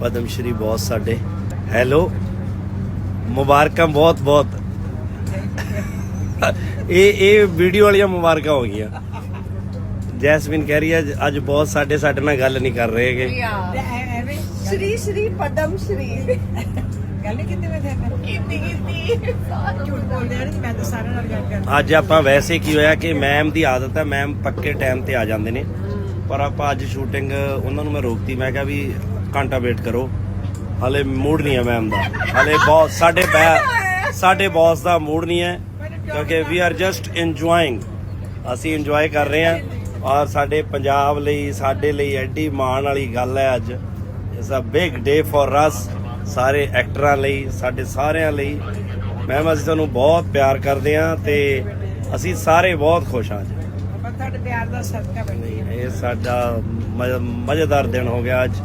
Padma Shri boss ਸਾਡੇ hello ਮੁਬਾਰਕਾਂ ਬਹੁਤ ਬਹੁਤ ਇਹ ਇਹ ਵੀਡੀਓ ਵਾਲੀਆਂ ਮੁਬਾਰਕਾਂ ਹੋ ਗਈਆਂ ਜੈਸਮਿਨ ਕਹਿ ਰਹੀ ਹੈ ਅੱਜ- ਅੱਜ ਬਹੁਤ ਸਾਡੇ ਸਾਡੇ ਨਾਲ ਗੱਲ ਨਹੀਂ ਕਰ ਰਹੇ ਹੈਗੇ ਸ਼੍ਰੀ ਸ਼੍ਰੀ ਪਦਮ ਸ਼੍ਰੀ ਗੱਲ ਕੀਤੀ ਮੈਂ ਕੀਤੀ ਕੀਤੀ ਝੂਠ ਬੋਲਦੇ ਆ ਨਹੀਂ ਮੈਂ ਤਾਂ ਸਾਰਿਆਂ ਨਾਲ ਗੱਲ ਕਰਦੀ ਅੱਜ ਆਪਾਂ ਵੈਸੇ ਕੀ ਹੋਇਆ ਕਿ ਮੈਮ ਦੀ ਆਦਤ ਹੈ ਮੈਮ ਪੱਕੇ ਟਾਈਮ ਤੇ ਆ ਜਾਂਦੇ ਨੇ ਪਰ ਆਪਾਂ ਅੱਜ ਸ਼ੂਟਿੰਗ ਉਹਨਾਂ ਨੂੰ ਮੈਂ ਰੋਕਤੀ ਮੈਂ ਕਿਹਾ ਵੀ ਘੰਟਾ ਵੇਟ ਕਰੋ। ਹਲੇ ਮੂਡ ਨਹੀਂ ਹੈ ਮੈਮ ਦਾ। ਹਲੇ ਬਹੁਤ ਸਾਡੇ ਬੈ- ਸਾਡੇ ਬੌਸ ਦਾ ਮੂਡ ਨਹੀਂ ਹੈ ਕਿਉਂਕਿ ਵੀ ਆਰ ਜਸਟ ਇੰਜੋਇੰਗ ਅਸੀਂ ਇੰਜੋਏ ਕਰ ਰਹੇ ਹਾਂ। ਔਰ ਸਾਡੇ ਪੰਜਾਬ ਲਈ ਸਾਡੇ ਲਈ ਐਡੀ ਮਾਣ ਵਾਲੀ ਗੱਲ ਹੈ ਅੱਜ। It's a big day for us ਸਾਰੇ ਐਕਟਰਾਂ ਲਈ ਸਾਡੇ ਸਾਰਿਆਂ ਲਈ। ਮੈਮ ਅਸੀਂ ਤੁਹਾਨੂੰ ਬਹੁਤ ਪਿਆਰ ਕਰਦੇ ਹਾਂ ਤੇ ਅਸੀਂ ਸਾਰੇ ਬਹੁਤ ਖੁਸ਼ ਹਾਂ ਅੱਜ। ਤੁਹਾਡੇ ਪਿਆਰ ਦਾ ਸਦਕਾ ਬਣੀ ਇਹ ਸਾਡਾ ਮਜ਼ੇਦਾਰ ਦਿਨ ਹੋ ਗਿਆ ਅੱਜ।